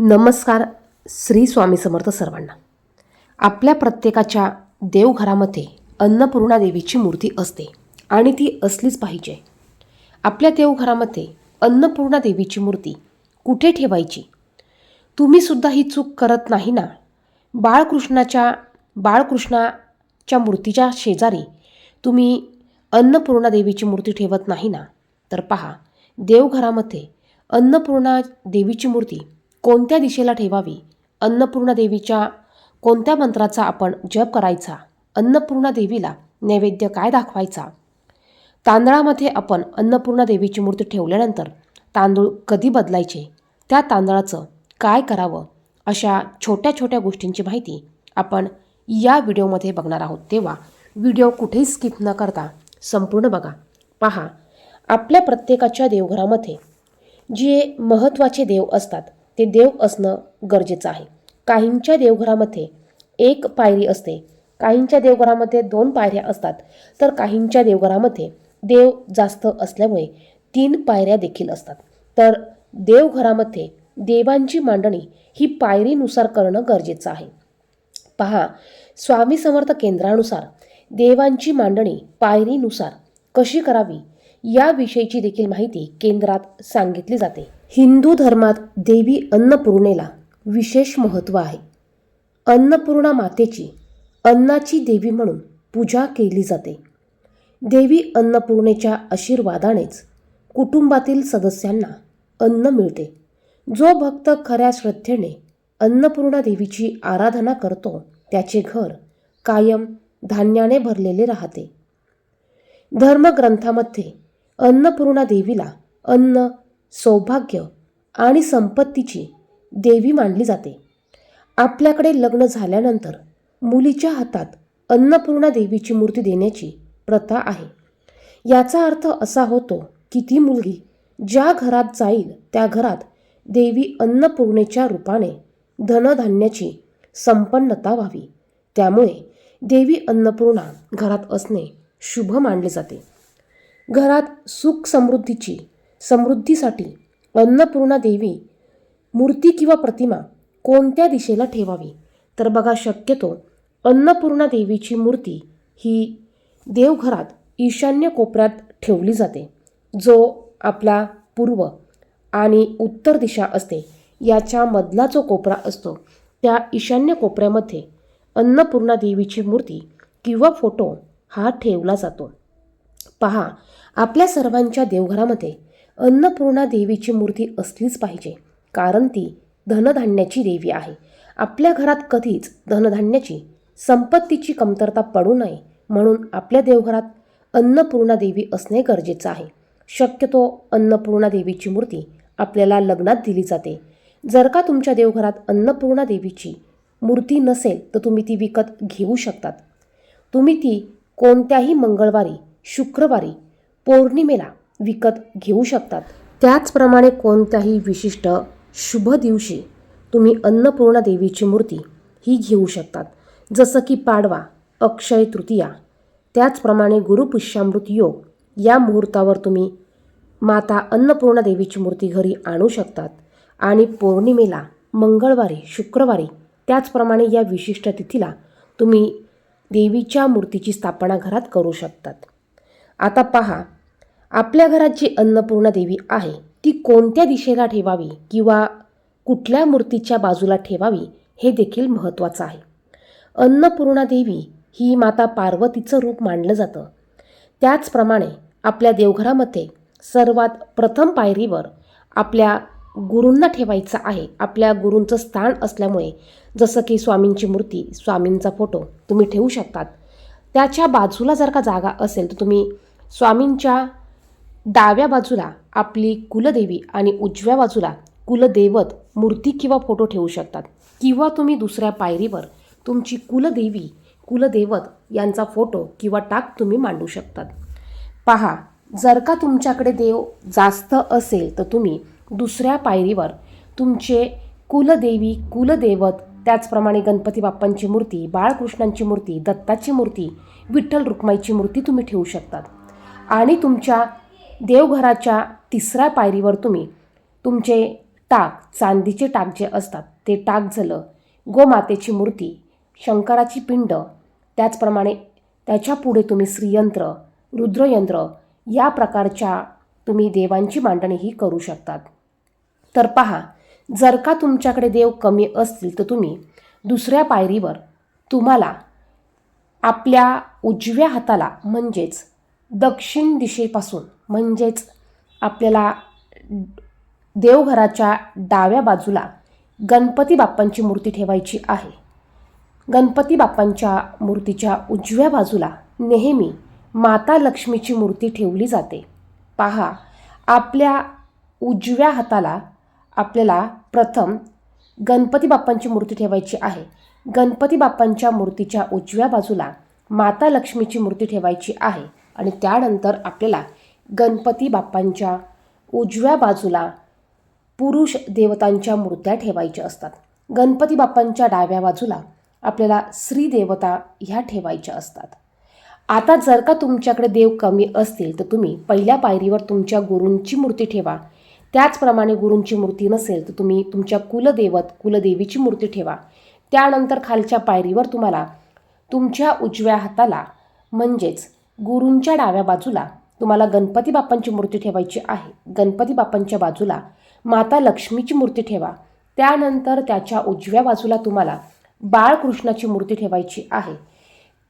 नमस्कार श्री स्वामी समर्थ सर्वांना. आपल्या प्रत्येकाच्या देवघरामध्ये अन्नपूर्णा देवीची मूर्ती असते आणि ती असलीच पाहिजे. आपल्या देवघरामध्ये अन्नपूर्णा देवीची मूर्ती कुठे ठेवायची? तुम्हीसुद्धा ही चूक करत नाही ना? बाळकृष्णाच्या बाळकृष्णाच्या मूर्तीच्या शेजारी तुम्ही अन्नपूर्णा देवीची मूर्ती ठेवत नाही ना? तर पहा देवघरामध्ये अन्नपूर्णा देवीची मूर्ती कोणत्या दिशेला ठेवावी? अन्नपूर्णा देवीच्या कोणत्या मंत्राचा आपण जप करायचा? अन्नपूर्णा देवीला नैवेद्य काय दाखवायचा? तांदळामध्ये आपण अन्नपूर्णा देवीची मूर्ती ठेवल्यानंतर तांदूळ कधी बदलायचे? त्या तांदळाचं काय करावं? अशा छोट्या छोट्या गोष्टींची माहिती आपण या व्हिडिओमध्ये बघणार आहोत. तेव्हा व्हिडिओ कुठेही स्किप न करता संपूर्ण बघा. पहा आपल्या प्रत्येकाच्या देवघरामध्ये जे महत्त्वाचे देव असतात ते देव असणं गरजेचं आहे. काहींच्या देवघरामध्ये एक पायरी असते. काहींच्या देवघरामध्ये दोन पायऱ्या असतात. तर काहींच्या देवघरामध्ये देव जास्त असल्यामुळे तीन पायऱ्या देखील असतात. तर देवघरामध्ये देवांची मांडणी ही पायरीनुसार करणं गरजेचं आहे. पहा स्वामी समर्थ केंद्रानुसार देवांची मांडणी पायरीनुसार कशी करावी याविषयीची देखील माहिती केंद्रात सांगितली जाते. हिंदू धर्मात देवी अन्नपूर्णेला विशेष महत्त्व आहे. अन्नपूर्णा मातेची अन्नाची देवी म्हणून पूजा केली जाते. देवी अन्नपूर्णेच्या आशीर्वादानेच कुटुंबातील सदस्यांना अन्न मिळते. जो भक्त खऱ्या श्रद्धेने अन्नपूर्णा देवीची आराधना करतो त्याचे घर कायम धान्याने भरलेले राहते. धर्मग्रंथामध्ये अन्नपूर्णा देवीला अन्न सौभाग्य आणि संपत्तीची देवी मानली जाते. आपल्याकडे लग्न झाल्यानंतर मुलीच्या हातात अन्नपूर्णा देवीची मूर्ती देण्याची प्रथा आहे. याचा अर्थ असा होतो की ती मुलगी ज्या घरात जाईल त्या घरात देवी अन्नपूर्णेच्या रूपाने धनधान्याची संपन्नता व्हावी. त्यामुळे देवी अन्नपूर्णा घरात असणे शुभ मानले जाते. घरात सुख समृद्धीची समृद्धीसाठी अन्नपूर्णा देवी मूर्ती किंवा प्रतिमा कोणत्या दिशेला ठेवावी? तर बघा शक्यतो अन्नपूर्णा देवीची मूर्ती ही देवघरात ईशान्य कोपऱ्यात ठेवली जाते जो आपला पूर्व आणि उत्तर दिशा असते. याच्या मधला जो कोपरा असतो त्या ईशान्य कोपऱ्यामध्ये अन्नपूर्णा देवीची मूर्ती किंवा फोटो हा ठेवला जातो. पहा आपल्या सर्वांच्या देवघरामध्ये अन्नपूर्णा देवीची मूर्ती असलीच पाहिजे कारण ती धनधान्याची देवी आहे. आपल्या घरात कधीच धनधान्याची संपत्तीची कमतरता पडू नये म्हणून आपल्या देवघरात अन्नपूर्णा देवी असणे गरजेचं आहे. शक्यतो अन्नपूर्णा देवीची मूर्ती आपल्याला लग्नात दिली जाते. जर का तुमच्या देवघरात अन्नपूर्णा देवीची मूर्ती नसेल तर तुम्ही ती विकत घेऊ शकतात. तुम्ही ती कोणत्याही मंगळवारी शुक्रवारी पौर्णिमेला विकत घेऊ शकतात. त्याचप्रमाणे कोणत्याही विशिष्ट शुभ दिवशी तुम्ही अन्नपूर्णा देवीची मूर्ती ही घेऊ शकतात. जसं की पाडवा अक्षय तृतीया त्याचप्रमाणे गुरुपुष्यामृत योग या मुहूर्तावर तुम्ही माता अन्नपूर्णा देवीची मूर्ती घरी आणू शकतात. आणि पौर्णिमेला मंगळवारी शुक्रवारी त्याचप्रमाणे या विशिष्ट तिथीला तुम्ही देवीच्या मूर्तीची स्थापना घरात करू शकतात. आता पहा आपल्या घरात जी अन्नपूर्णा देवी आहे ती कोणत्या दिशेला ठेवावी किंवा कुठल्या मूर्तीच्या बाजूला ठेवावी हे देखील महत्त्वाचं आहे. अन्नपूर्णा देवी ही माता पार्वतीचं रूप मानलं जातं. त्याचप्रमाणे आपल्या देवघरामध्ये सर्वात प्रथम पायरीवर आपल्या गुरूंना ठेवायचं आहे. आपल्या गुरूंचं स्थान असल्यामुळे जसं की स्वामींची मूर्ती स्वामींचा फोटो तुम्ही ठेवू शकतात. त्याच्या बाजूला जर का जागा असेल तर तुम्ही स्वामींच्या डाव्या बाजूला आपली कुलदेवी आणि उजव्या बाजूला कुलदैवत मूर्ती किंवा फोटो ठेवू शकतात. किंवा तुम्ही दुसऱ्या पायरीवर तुमची कुलदेवी कुलदैवत यांचा फोटो किंवा टाक तुम्ही मांडू शकतात. पहा जर का तुमच्याकडे देव जास्त असेल तर तुम्ही दुसऱ्या पायरीवर तुमचे कुलदेवी कुलदैवत त्याचप्रमाणे गणपती बाप्पांची मूर्ती बाळकृष्णांची मूर्ती दत्ताची मूर्ती विठ्ठल रुक्माईची मूर्ती तुम्ही ठेवू शकतात. आणि तुमच्या देवघराच्या तिसऱ्या पायरीवर तुम्ही तुमचे टाक चांदीचे टाक जे असतात ते टाक झालं गोमातेची मूर्ती शंकराची पिंड त्याचप्रमाणे त्याच्या पुढे तुम्ही श्रीयंत्र रुद्रयंत्र या प्रकारच्या तुम्ही देवांची मांडणीही करू शकतात. तर पहा जर का तुमच्याकडे देव कमी असतील तर तुम्ही दुसऱ्या पायरीवर तुम्हाला आपल्या उजव्या हाताला म्हणजेच दक्षिण दिशेपासून म्हणजेच आपल्याला देवघराच्या डाव्या बाजूला गणपती बाप्पांची मूर्ती ठेवायची आहे. गणपती बाप्पांच्या मूर्तीच्या उजव्या बाजूला नेहमी माता लक्ष्मीची मूर्ती ठेवली जाते. पहा आपल्या उजव्या हाताला आपल्याला प्रथम गणपती बाप्पांची मूर्ती ठेवायची आहे. गणपती बाप्पांच्या मूर्तीच्या उजव्या बाजूला माता लक्ष्मीची मूर्ती ठेवायची आहे. आणि त्यानंतर आपल्याला गणपती बाप्पांच्या उजव्या बाजूला पुरुष देवतांच्या मूर्त्या ठेवायच्या असतात. गणपती बाप्पांच्या डाव्या बाजूला आपल्याला श्रीदेवता ह्या ठेवायच्या असतात. आता जर का तुमच्याकडे देव कमी असतील तर तुम्ही पहिल्या पायरीवर तुमच्या गुरूंची मूर्ती ठेवा. त्याचप्रमाणे गुरूंची मूर्ती नसेल तर तुम्ही तुमच्या कुलदेवत कुलदेवीची मूर्ती ठेवा. त्यानंतर खालच्या पायरीवर तुम्हाला तुमच्या उजव्या हाताला म्हणजेच गुरूंच्या डाव्या बाजूला तुम्हाला गणपती बाप्पांची मूर्ती ठेवायची आहे. गणपती बाप्पांच्या बाजूला माता लक्ष्मीची मूर्ती ठेवा. त्यानंतर त्याच्या उजव्या बाजूला तुम्हाला बाळकृष्णाची मूर्ती ठेवायची आहे.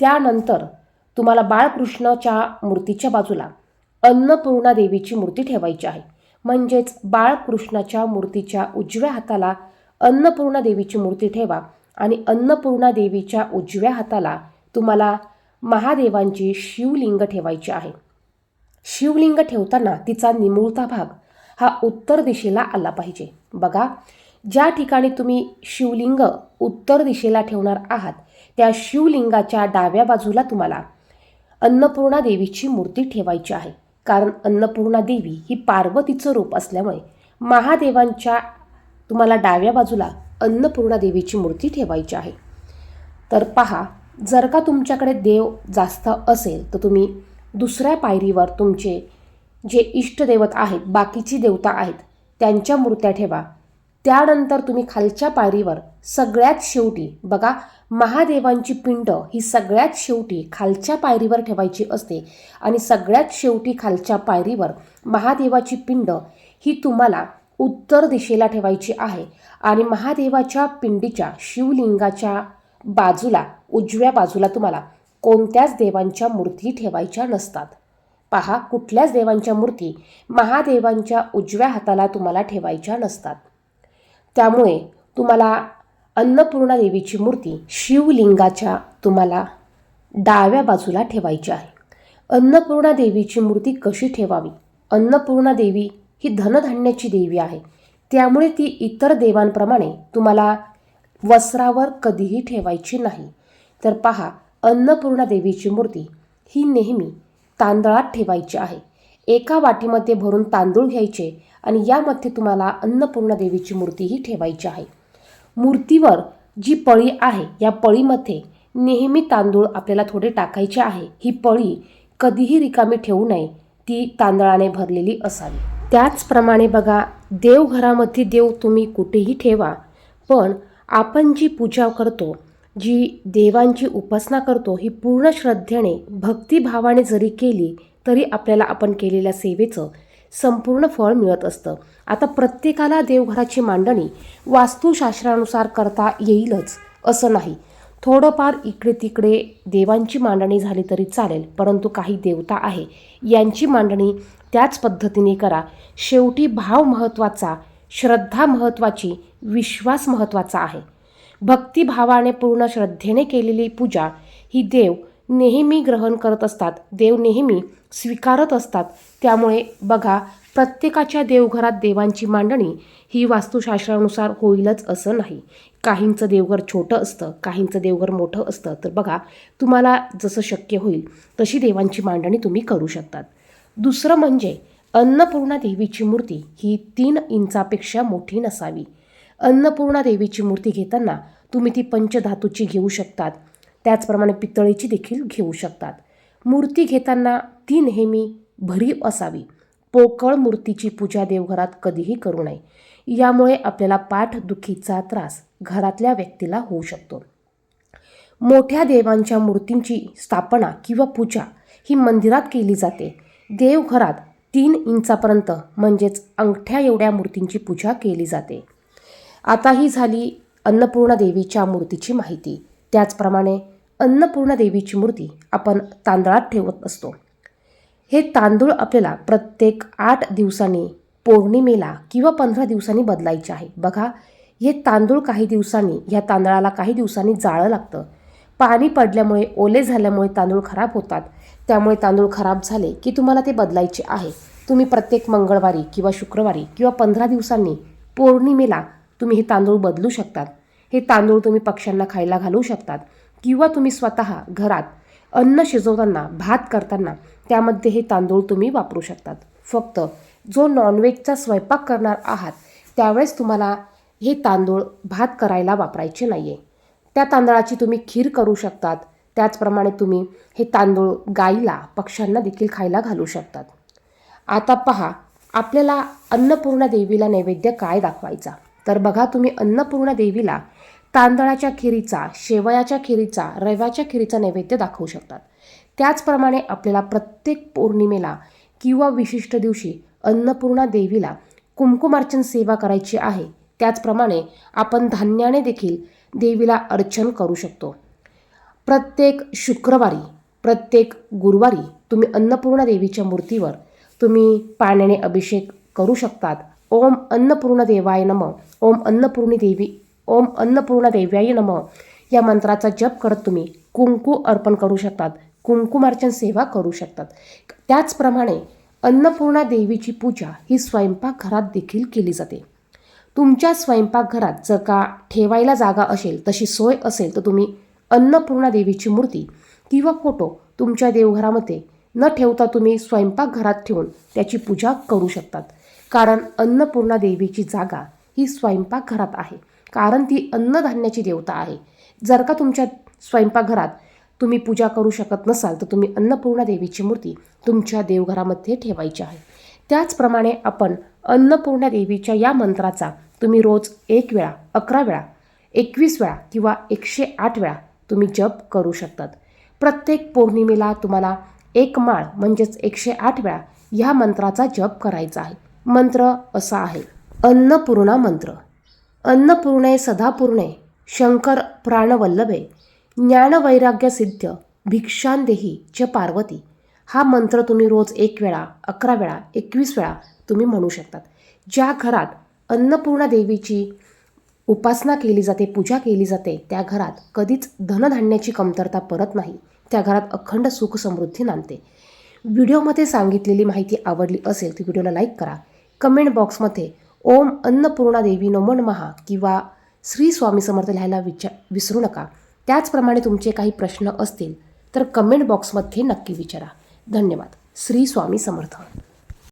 त्यानंतर तुम्हाला बाळकृष्णाच्या मूर्तीच्या बाजूला अन्नपूर्णा देवीची मूर्ती ठेवायची आहे. म्हणजेच बाळकृष्णाच्या मूर्तीच्या उजव्या हाताला अन्नपूर्णा देवीची मूर्ती ठेवा आणि अन्नपूर्णा देवीच्या उजव्या हाताला तुम्हाला महादेवांची शिवलिंग ठेवायची आहे. शिवलिंग ठेवताना तिचा निमुळता भाग हा उत्तर दिशेला आला पाहिजे. बघा ज्या ठिकाणी तुम्ही शिवलिंग उत्तर दिशेला ठेवणार आहात त्या शिवलिंगाच्या डाव्या बाजूला तुम्हाला अन्नपूर्णा देवीची मूर्ती ठेवायची आहे. कारण अन्नपूर्णा देवी ही पार्वतीचं रूप असल्यामुळे महादेवांच्या तुम्हाला डाव्या बाजूला अन्नपूर्णा देवीची मूर्ती ठेवायची आहे. तर पहा जर का तुमच्याकडे देव जास्त असेल तर तुम्ही दुसऱ्या पायरीवर तुमचे जे इष्टदेवत आहेत बाकीची देवता आहेत त्यांच्या मूर्त्या ठेवा. त्यानंतर तुम्ही खालच्या पायरीवर सगळ्यात शेवटी बघा महादेवांची पिंड ही सगळ्यात शेवटी खालच्या पायरीवर ठेवायची असते आणि सगळ्यात शेवटी खालच्या पायरीवर महादेवाची पिंड ही तुम्हाला उत्तर दिशेला ठेवायची आहे आणि महादेवाच्या पिंडीच्या शिवलिंगाच्या बाजूला उजव्या बाजूला तुम्हाला कोणत्याच देवांच्या मूर्ती ठेवायच्या नसतात. पहा कुठल्याच देवांच्या मूर्ती महादेवांच्या उजव्या हाताला तुम्हाला ठेवायच्या नसतात. त्यामुळे तुम्हाला अन्नपूर्णा देवीची मूर्ती शिवलिंगाच्या तुम्हाला डाव्या बाजूला ठेवायची आहे. अन्नपूर्णा देवीची मूर्ती कशी ठेवावी? अन्नपूर्णा देवी ही धनधान्याची देवी आहे. त्यामुळे ती इतर देवांप्रमाणे तुम्हाला वस्त्रावर कधीही ठेवायची नाही. तर पहा अन्नपूर्णा देवीची मूर्ती ही नेहमी तांदळात ठेवायची आहे. एका वाटीमध्ये भरून तांदूळ घ्यायचे आणि यामध्ये तुम्हाला अन्नपूर्णा देवीची मूर्तीही ठेवायची आहे. मूर्तीवर जी पळी आहे या पळीमध्ये नेहमी तांदूळ आपल्याला थोडे टाकायचे आहे. ही पळी कधीही रिकामी ठेवू नये ती तांदळाने भरलेली असावी. त्याचप्रमाणे बघा देवघरामध्ये देव तुम्ही कुठेही ठेवा पण आपण जी पूजा करतो जी देवांची उपासना करतो ही पूर्ण श्रद्धेने भक्तिभावाने जरी केली तरी आपल्याला आपण केलेल्या सेवेचं संपूर्ण फळ मिळत असतं. आता प्रत्येकाला देवघराची मांडणी वास्तुशास्त्रानुसार करता येईलच असं नाही. थोडंफार इकडे तिकडे देवांची मांडणी झाली तरी चालेल परंतु काही देवता आहे यांची मांडणी त्याच पद्धतीने करा. शेवटी भाव महत्त्वाचा श्रद्धा महत्त्वाची विश्वास महत्त्वाचा आहे. भक्तिभावाने पूर्ण श्रद्धेने केलेली पूजा ही देव नेहमी ग्रहण करत असतात. देव नेहमी स्वीकारत असतात. त्यामुळे बघा प्रत्येकाच्या देवघरात देवांची मांडणी ही वास्तुशास्त्रानुसार होईलच असं नाही. काहींचं देवघर छोटं असतं काहींचं देवघर मोठं असतं. तर बघा तुम्हाला जसं शक्य होईल तशी देवांची मांडणी तुम्ही करू शकतात. दुसरं म्हणजे अन्नपूर्णा देवीची मूर्ती ही तीन इंचापेक्षा मोठी नसावी. अन्नपूर्णा देवीची मूर्ती घेताना तुम्ही ती पंचधातूची घेऊ शकतात. त्याचप्रमाणे पितळेची देखील घेऊ शकतात. मूर्ती घेताना ती नेहमी भरीव असावी. पोकळ मूर्तीची पूजा देवघरात कधीही करू नये. यामुळे आपल्याला पाठदुखीचा त्रास घरातल्या व्यक्तीला होऊ शकतो. मोठ्या देवांच्या मूर्तींची स्थापना किंवा पूजा ही मंदिरात केली जाते. देवघरात तीन इंचापर्यंत म्हणजेच अंगठ्या एवढ्या मूर्तींची पूजा केली जाते. आता ही झाली अन्नपूर्णा देवीच्या मूर्तीची माहिती. त्याचप्रमाणे अन्नपूर्णा देवीची मूर्ती आपण तांदळात ठेवत असतो. हे तांदूळ आपल्याला प्रत्येक आठ दिवसांनी पौर्णिमेला किंवा पंधरा दिवसांनी बदलायचे आहे. बघा हे तांदूळ काही दिवसांनी ह्या तांदळाला काही दिवसांनी जाळं लागतं. पाणी पडल्यामुळे ओले झाल्यामुळे तांदूळ खराब होतात. त्यामुळे तांदूळ खराब झाले की तुम्हाला ते बदलायचे आहे. तुम्ही प्रत्येक मंगळवारी किंवा शुक्रवारी किंवा पंधरा दिवसांनी पौर्णिमेला तुम्ही हे तांदूळ बदलू शकतात. हे तांदूळ तुम्ही पक्ष्यांना खायला घालू शकतात. किंवा तुम्ही स्वतः घरात अन्न शिजवताना भात करताना त्यामध्ये हे तांदूळ तुम्ही वापरू शकतात. फक्त जो नॉनव्हेजचा स्वयंपाक करणार आहात त्यावेळेस तुम्हाला हे तांदूळ भात करायला वापरायचे नाही आहे त्या तांदळाची तुम्ही खीर करू शकतात. त्याचप्रमाणे तुम्ही हे तांदूळ गाईला पक्ष्यांना देखील खायला घालू शकतात. आता पहा आपल्याला अन्नपूर्णा देवीला नैवेद्य काय दाखवायचा? तर बघा तुम्ही अन्नपूर्णा देवीला तांदळाच्या खिरीचा शेवयाच्या खिरीचा रव्याच्या खिरीचा नैवेद्य दाखवू शकतात. त्याचप्रमाणे आपल्याला प्रत्येक पौर्णिमेला किंवा विशिष्ट दिवशी अन्नपूर्णा देवीला कुंकुमार्चन सेवा करायची आहे. त्याचप्रमाणे आपण धान्याने देखील देवीला अर्चन करू शकतो. प्रत्येक शुक्रवारी प्रत्येक गुरुवारी तुम्ही अन्नपूर्णा देवीच्या मूर्तीवर तुम्ही पाण्याने अभिषेक करू शकतात. ओम अन्नपूर्णदेवाय नम ओम अन्नपूर्णी देवी ओम अन्नपूर्णा देव्याय नम या मंत्राचा जप करत तुम्ही कुंकू अर्पण करू शकतात कुंकुमार्चन सेवा करू शकतात त्याचप्रमाणे अन्नपूर्णा देवीची पूजा ही स्वयंपाकघरात देखील केली जाते तुमच्या स्वयंपाकघरात जर का ठेवायला जागा असेल तशी सोय असेल तर तुम्ही अन्नपूर्णा देवीची मूर्ती किंवा फोटो तुमच्या देवघरामध्ये न ठेवता तुम्ही स्वयंपाकघरात ठेवून त्याची पूजा करू शकतात कारण अन्नपूर्णा देवीची जागा ही स्वयंपाकघरात आहे. कारण ती अन्नधान्याची देवता आहे. जर का तुमच्या स्वयंपाकघरात तुम्ही पूजा करू शकत नसाल तर तुम्ही अन्नपूर्णा देवीची मूर्ती तुमच्या देवघरामध्ये ठेवायची आहे. त्याचप्रमाणे आपण अन्नपूर्णा देवीच्या या मंत्राचा तुम्ही रोज एक वेळा अकरा वेळा एकवीस वेळा किंवा एकशे आठ वेळा तुम्ही जप करू शकतात. प्रत्येक पौर्णिमेला तुम्हाला एक माळ म्हणजेच एकशे आठ वेळा ह्या मंत्राचा जप करायचा आहे. मंत्र असा आहे. अन्नपूर्णा मंत्र. अन्नपूर्णे सदापूर्णे शंकर प्राणवल्लभे ज्ञानवैराग्य सिद्ध भिक्षांदेही च पार्वती. हा मंत्र तुम्ही रोज एक वेळा अकरा वेळा एकवीस वेळा तुम्ही म्हणू शकतात. ज्या घरात अन्नपूर्णा देवीची उपासना केली जाते पूजा केली जाते त्या घरात कधीच धनधान्याची कमतरता परत नाही. त्या घरात अखंड सुख समृद्धी नांदते. व्हिडिओमध्ये सांगितलेली माहिती आवडली असेल तर व्हिडिओला लाईक करा. कमेंट बॉक्समध्ये ओम अन्नपूर्णा देवी नोमन महा किंवा श्री स्वामी समर्थ लिहायला विचार विसरू नका. त्याचप्रमाणे तुमचे काही प्रश्न असतील तर कमेंट बॉक्समध्ये नक्की विचारा. धन्यवाद. श्री स्वामी समर्थ